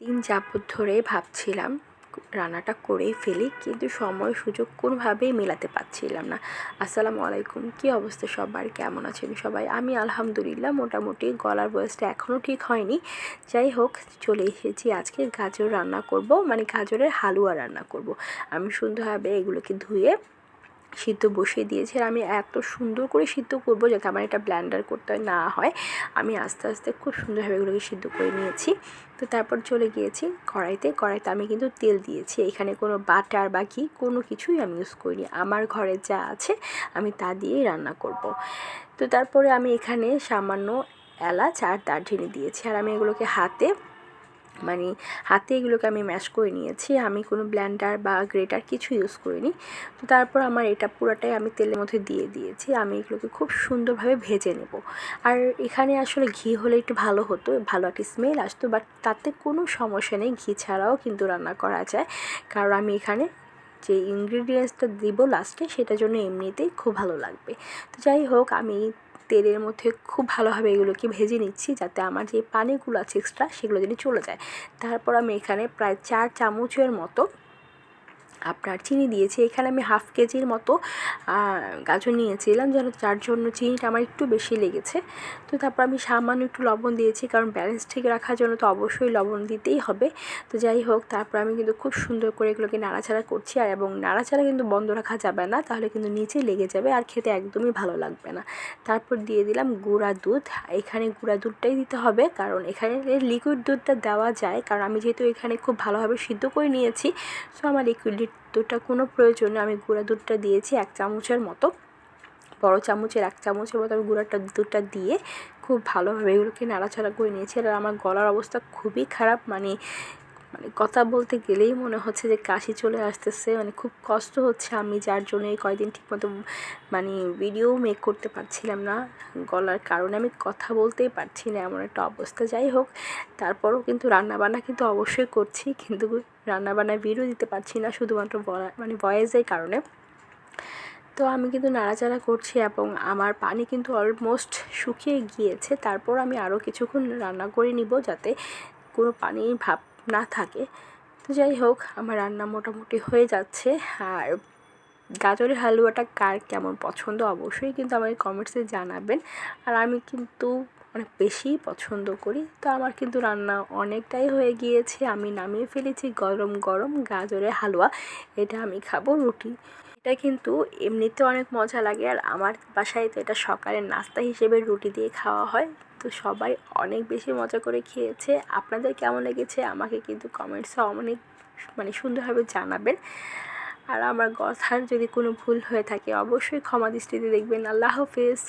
দিন যাবৎ ধরে ভাবছিলাম, রান্নাটা করেই ফেলি, কিন্তু সময় সুযোগ কোনোভাবেই মেলাতে পারছিলাম না। আসসালামু আলাইকুম, কী অবস্থা সবার? কেমন আছেন সবাই? আমি আলহামদুলিল্লাহ মোটামুটি, গলার বয়সটা এখনও ঠিক হয়নি। যাই হোক, চলে এসেছি আজকে গাজর রান্না করব মানে গাজরের হালুয়া রান্না করব। আমি সুন্দরভাবে এগুলোকে ধুয়ে সিদ্ধ বসিয়ে দিয়েছি আর আমি এত সুন্দর করে সিদ্ধ করব যাতে আমার এটা ব্ল্যান্ডার করতে না হয়। আমি আস্তে আস্তে খুব সুন্দরভাবে এগুলোকে সিদ্ধ করে নিয়েছি। তো তারপর চলে গিয়েছি কড়াইতে। কড়াইতে আমি কিন্তু তেল দিয়েছি। এখানে কোনো বাটার বা ঘি কোনো কিছুই আমি ইউজ করিনি। আমার ঘরে যা আছে আমি তা দিয়েই রান্না করব। তো তারপরে আমি এখানে সামান্য এলাচ আর দারচিনি দিয়েছি। আর আমি এগুলোকে হাতে মানে হাতে এগুলোকে আমি ম্যাশ করে নিয়েছি। আমি কোনো ব্ল্যান্ডার বা গ্রেটার কিছু ইউজ করিনি। তো তারপর আমার এটা পুরোটাই আমি তেলের মধ্যে দিয়ে দিয়েছি। আমি এগুলোকে খুব সুন্দরভাবে ভেজে নেব। আর এখানে আসলে ঘি হলে একটু ভালো হতো, ভালো একটা স্মেল আসতো বাট তাতে কোনো সমস্যা নেই। ঘি ছাড়াও কিন্তু রান্না করা যায়। কারণ আমি এখানে যে ইনগ্রিডিয়েন্টসটা দিব লাস্টে সেটার জন্য এমনিতেই খুব ভালো লাগবে। তো যাই হোক, আমি তেলের মধ্যে খুব ভালোভাবে এগুলোকে ভেজে নিচ্ছি যাতে আমার যে পানিগুলো আছে এক্সট্রা সেগুলো যেন চলে যায়। তারপর আমি এখানে প্রায় চার চামচের মতো আপনার চিনি দিয়েছি, এখানে আমি হাফ কেজির মতো গাজর নিয়েছিলাম, যেন যার জন্য চিনিটা আমার একটু বেশি লেগেছে। তো তারপর আমি সামান্য একটু লবণ দিয়েছি, কারণ ব্যালেন্স ঠিক রাখার জন্য তো অবশ্যই লবণ দিতেই হবে। তো যাই হোক, তারপর আমি কিন্তু খুব সুন্দর করে এগুলোকে নাড়াচাড়া করছি, আর এবং নাড়াচাড়া কিন্তু বন্ধ রাখা যাবে না, তাহলে কিন্তু নিচে লেগে যাবে, আর খেতে একদমই ভালো লাগবে না। তারপর দিয়ে দিলাম গুঁড়া দুধ, এখানে গুঁড়া দুধটাই দিতে হবে, কারণ এখানে লিকুইড দুধটা দেওয়া যায়, কারণ আমি যেহেতু এখানে খুব ভালোভাবে সিদ্ধ করে নিয়েছি সো আমার লিকুইড দুধটা কোনো প্রয়োজন আমি গুঁড়া দুধটা দিয়েছি এক চামচের মতো। বড়ো চামচের, এক চামচের মতো আমি গুঁড়াটা, দুধটা দিয়ে খুব ভালোভাবে এগুলোকে নাড়াচাড়া করে নিয়েছি। আর আমার গলার অবস্থা খুবই খারাপ মানে মানে কথা বলতে গেলেই মনে হচ্ছে যে কাশি চলে আসতেছে। মানে খুব কষ্ট হচ্ছে আমি, যার জন্য এই কয়দিন ঠিকমতো মানে ভিডিও মেক করতে পারছিলাম না। গলার কারণে আমি কথা বলতেই পারছি না, এমন একটা অবস্থা। যাই হোক, তারপরও কিন্তু রান্নাবান্না কিন্তু অবশ্যই করছি, কিন্তু রান্নাবান্না ভিডিও দিতে পারছি না শুধুমাত্র মানে ভয়েসের কারণে। তো আমি কিন্তু নাড়াচাড়া করছি এবং আমার পানি কিন্তু অলমোস্ট শুকিয়ে গিয়েছে। তারপর আমি আরও কিছুক্ষণ রান্না করে নিব যাতে কোনো পানির ভাব না থাকে। তো যাই হোক, আমার রান্না মোটামুটি হয়ে যাচ্ছে। আর গাজরের হালুয়াটা কার কেমন পছন্দ অবশ্যই কিন্তু আমাকে কমেন্টসে জানাবেন। আর আমি কিন্তু অনেক বেশি পছন্দ করি। তো আমার কিন্তু রান্না অনেকটাই হয়ে গিয়েছে। আমি নামিয়ে ফেলেছি গরম গরম গাজরের হালুয়া। এটা আমি খাব রুটি। এটা কিন্তু এমনিতে অনেক মজা লাগে। আর আমার বাসায় তো এটা সকালের নাস্তা হিসেবে রুটি দিয়ে খাওয়া হয়। তো সবাই অনেক বেশি মজা করে খেয়েছে। আপনাদের কেমন লেগেছে? আমাকে কিন্তু কমেন্টসে অনেক মানে সুন্দরভাবে জানাবেন। আর আমার কথার যদি কোনো ভুল হয়ে থাকে, অবশ্যই ক্ষমা দৃষ্টিতে দেখবেন। আল্লাহ হাফেজ।